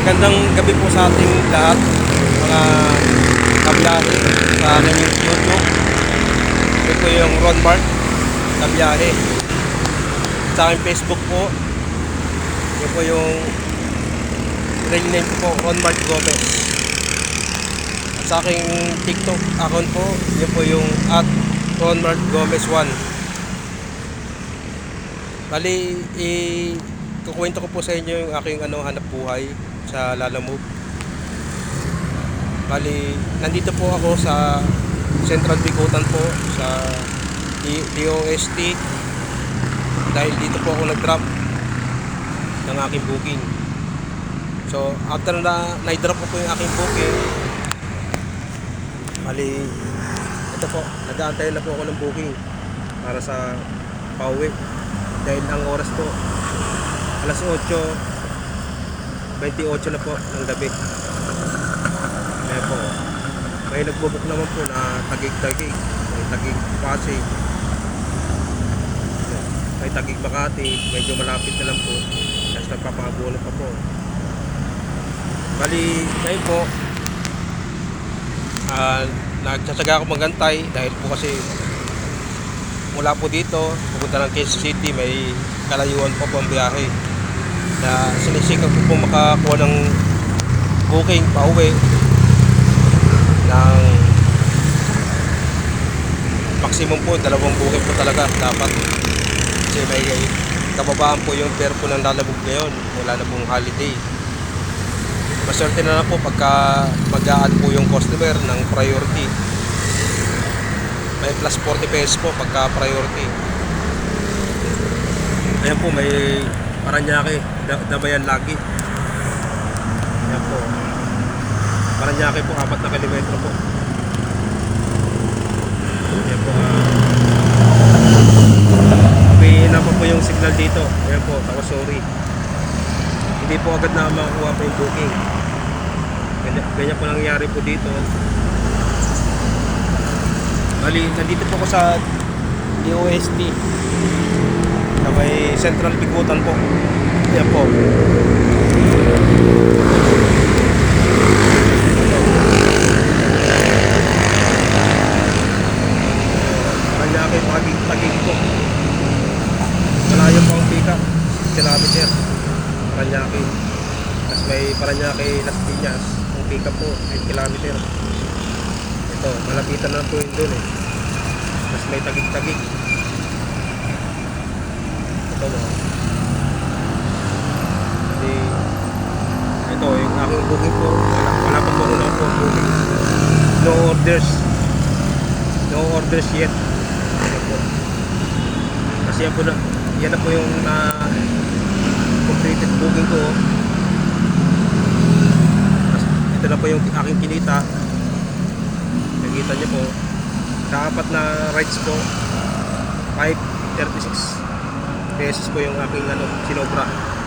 Magandang gabi po sa ating lahat, mga kabiyahe sa aking YouTube. Ito yung Ron Mart, kabiyahe. Sa aking Facebook po, ito po yung real name po, Ron Mart Gomez. At sa aking TikTok account po, yun po yung at Ron Mart Gomez 1. Bali, i kukwento ko po sa inyo yung aking ano, hanap buhay sa Lalamove. Bali, nandito po ako sa Central Bicutan po sa DOST dahil dito po ako nag-drop ng aking booking. So, after na na-drop ko po yung aking booking, bali, ito po, nag-aantay na po ako ng booking para sa pauwi. Dahil ang oras po, alas 8, 28 na po ng gabi. Kaya po, may nagbubuk naman po na tagig-tagig, may tagig Pasig, may tagig Makati, medyo malapit na lang po. Tapos nagpapabuno pa po. Bali, ngayon po, ah nagtsatsaga ako magantay dahil po kasi mula po dito, pupunta ng Quezon City, may kalayuan po po ang biyahe na sinisikap ko po makakuha ng booking pa uwi ng maximum po dalawang booking po talaga. Dapat kasi may kababaan po yung fare po ng lalabog ngayon wala na pong holiday. Maswerte na lang po pagka mag po yung customer ng priority. May plus 40 pesos po pagka priority. Ayan po may Paranaque da- Dabayan lagi. Ayan po. Paranaque po 4 na kilometro po. Ayan po Pihina pa po yung signal dito. Ayan po tapos sorry. Hindi po agad na makakuha po yung booking. Ganyan, ganyan po nangyari po dito. Bali, nandito po ako sa DOST na may Central Bigutan po. Yan po. Paranaque, tagig po. Malayo po ang pika. 6 kilometer. Paranaque. Tapos may Paranaque Las Piñas. Ang pika po, 8 kilometer. Ito, malapitan na po yun doon eh. Mas may tagig-tagig. Mo. Kasi, ito, yung aking booking po, wala, wala pa po na po booking. No orders. No orders yet. Kasi yan po na, yan na po yung na completed booking ko. Ito na po yung aking kinita. Nakikita niyo po, sa apat na rides po, 5.36 pesos po yung aking ano, sinobra.